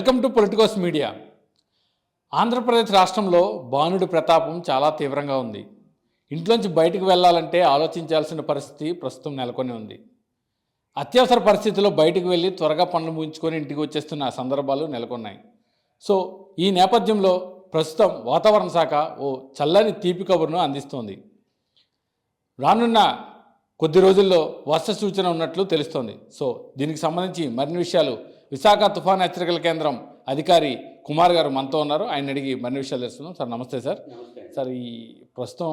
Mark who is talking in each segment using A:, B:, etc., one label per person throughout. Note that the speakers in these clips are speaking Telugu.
A: Welcome to Politicos media. Andhra Pradesh రాష్ట్రంలో బాణుడి ప్రతాపం చాలా తీవ్రంగా ఉంది. ఇంట్లోంచి బయటకు వెళ్ళాలంటే ఆలోచించాల్సిన పరిస్థితి ప్రస్తుతం నెలకొని ఉంది. అత్యవసర పరిస్థితుల్లో బయటకు వెళ్ళి త్వరగా పనులు ముగించుకొని ఇంటికి వచ్చేస్తున్న సందర్భాలు నెలకొన్నాయి. సో ఈ నేపథ్యంలో ప్రస్తుతం వాతావరణ శాఖ ఓ చల్లని తీపి కబురును అందిస్తోంది. రానున్న కొద్ది రోజుల్లో వర్ష సూచన ఉన్నట్లు తెలుస్తోంది. సో దీనికి సంబంధించి మరిన్ని విషయాలు విశాఖ తుఫాన్ హెచ్చరికల కేంద్రం అధికారి కుమార్ గారు మనతో ఉన్నారు. ఆయన అడిగి మరిన్ని విషయాలు తెలుస్తున్నాం సార్ నమస్తే సార్. సార్ ఈ ప్రస్తుతం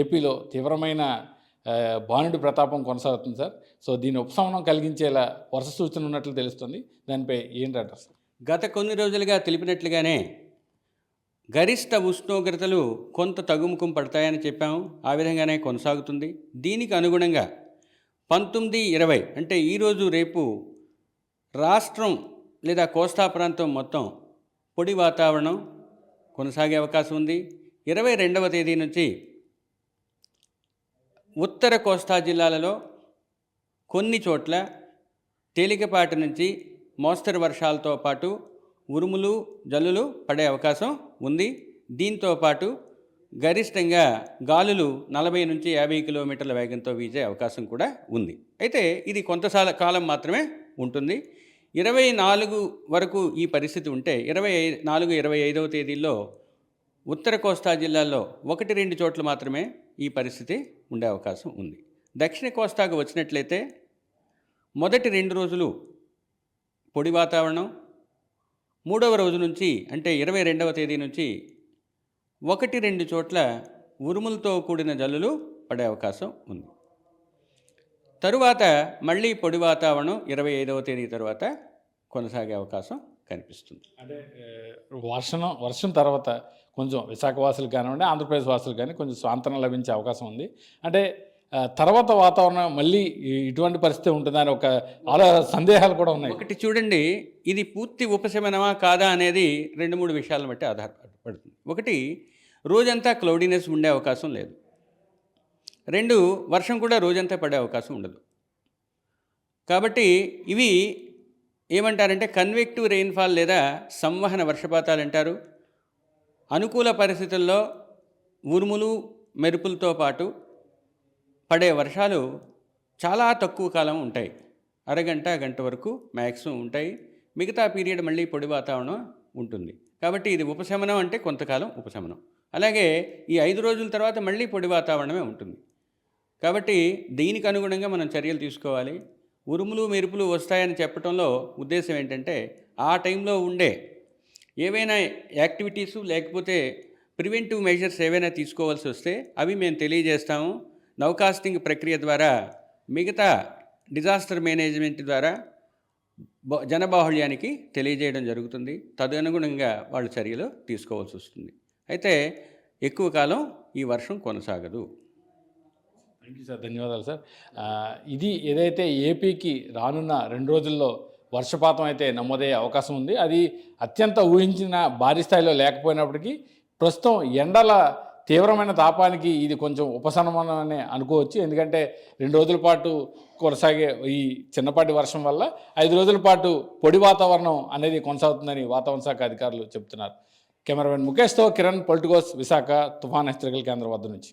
A: ఏపీలో తీవ్రమైన బాణుడి ప్రతాపం కొనసాగుతుంది సార్. సో దీని ఉపశమనం కలిగించేలా వర్ష సూచన ఉన్నట్లు తెలుస్తుంది. దానిపై ఏంటంటారు సార్
B: గత కొన్ని రోజులుగా తెలిపినట్లుగానే గరిష్ట ఉష్ణోగ్రతలు కొంత తగ్గుముఖం పడతాయని చెప్పాము. ఆ విధంగానే కొనసాగుతుంది. దీనికి అనుగుణంగా పంతొమ్మిది ఇరవై అంటే ఈరోజు రేపు రాష్ట్రం లేదా కోస్తా ప్రాంతం మొత్తం పొడి వాతావరణం కొనసాగే అవకాశం ఉంది. ఇరవై రెండవ తేదీ నుంచి ఉత్తర కోస్తా జిల్లాలలో కొన్ని చోట్ల తేలికపాటి నుంచి మోస్తరు వర్షాలతో పాటు ఉరుములు జల్లులు పడే అవకాశం ఉంది. దీంతో పాటు గరిష్టంగా గాలులు నలభై నుంచి యాభై కిలోమీటర్ల వేగంతో వీచే అవకాశం కూడా ఉంది. అయితే ఇది కొంతసాల కాలం మాత్రమే ఉంటుంది. ఇరవై నాలుగు వరకు ఈ పరిస్థితి ఉంటే ఇరవై నాలుగు ఇరవై ఐదవ తేదీల్లో ఉత్తర కోస్తా జిల్లాల్లో ఒకటి రెండు చోట్ల మాత్రమే ఈ పరిస్థితి ఉండే అవకాశం ఉంది. దక్షిణ కోస్తాకు వచ్చినట్లయితే మొదటి రెండు రోజులు పొడి వాతావరణం మూడవ రోజు నుంచి అంటే ఇరవై రెండవ తేదీ నుంచి ఒకటి రెండు చోట్ల ఉరుములతో కూడిన జల్లులు పడే అవకాశం ఉంది. తరువాత మళ్ళీ పొడి వాతావరణం ఇరవై ఐదవ తేదీ తర్వాత కొనసాగే అవకాశం కనిపిస్తుంది.
A: అంటే వర్షం వర్షం తర్వాత కొంచెం విశాఖ వాసులు కానివ్వండి ఆంధ్రప్రదేశ్ వాసులు కానీ కొంచెం స్వాంతనం లభించే అవకాశం ఉంది. అంటే తర్వాత వాతావరణం మళ్ళీ ఇటువంటి పరిస్థితి ఉంటుందని ఒక సందేహాలు కూడా ఉన్నాయి.
B: ఒకటి చూడండి ఇది పూర్తి ఉపశమనమా కాదా అనేది రెండు మూడు విషయాలను బట్టి ఆధారపడుతుంది ఒకటి రోజంతా క్లౌడీనెస్ ఉండే అవకాశం లేదు. రెండు వర్షం కూడా రోజంతా పడే అవకాశం ఉండదు. కాబట్టి ఇవి ఏమంటారంటే కన్వెక్టివ్ రెయిన్ఫాల్ లేదా సంవహన వర్షపాతాలు అంటారు. అనుకూల పరిస్థితుల్లో ఉరుములు మెరుపులతో పాటు పడే వర్షాలు చాలా తక్కువ కాలం ఉంటాయి. అరగంట గంట వరకు మ్యాక్సిమం ఉంటాయి. మిగతా పీరియడ్ మళ్ళీ పొడి వాతావరణం ఉంటుంది. కాబట్టి ఇది ఉపశమనం అంటే కొంతకాలం ఉపశమనం. అలాగే ఈ ఐదు రోజుల తర్వాత మళ్ళీ పొడి వాతావరణమే ఉంటుంది. కాబట్టి దీనికి అనుగుణంగా మనం చర్యలు తీసుకోవాలి. ఉరుములు మెరుపులు వస్తాయని చెప్పడంలో ఉద్దేశం ఏంటంటే ఆ టైంలో ఉండే ఏవైనా యాక్టివిటీస్ లేకపోతే ప్రివెంటివ్ మెజర్స్ ఏవైనా తీసుకోవాల్సి వస్తే అవి మేము తెలియజేస్తాము. నౌకాస్టింగ్ ప్రక్రియ ద్వారా మిగతా డిజాస్టర్ మేనేజ్మెంట్ ద్వారా బ- జనబాహుళ్యానికి తెలియజేయడం జరుగుతుంది. తదనుగుణంగా వాళ్ళు చర్యలు తీసుకోవాల్సి వస్తుంది. అయితే ఎక్కువ కాలం ఈ వర్షం కొనసాగదు.
A: థ్యాంక్ యూ సార్ ధన్యవాదాలు సార్ ఇది ఏదైతే ఏపీకి రానున్న రెండు రోజుల్లో వర్షపాతం అయితే నమోదయ్యే అవకాశం ఉంది అది అత్యంత ఊహించిన భారీ స్థాయిలో లేకపోయినప్పటికీ ప్రస్తుతం ఎండల తీవ్రమైన తాపానికి ఇది కొంచెం ఉపశమనమనే అనే అనుకోవచ్చు. ఎందుకంటే రెండు రోజుల పాటు కొనసాగే ఈ చిన్నపాటి వర్షం వల్ల ఐదు రోజుల పాటు పొడి వాతావరణం అనేది కొనసాగుతుందని వాతావరణ శాఖ అధికారులు చెబుతున్నారు కెమెరామెన్ ముఖేష్తో కిరణ్ పొలిటికోస్ విశాఖ తుఫాన్ హెచ్చరికల కేంద్రం వద్ద నుంచి.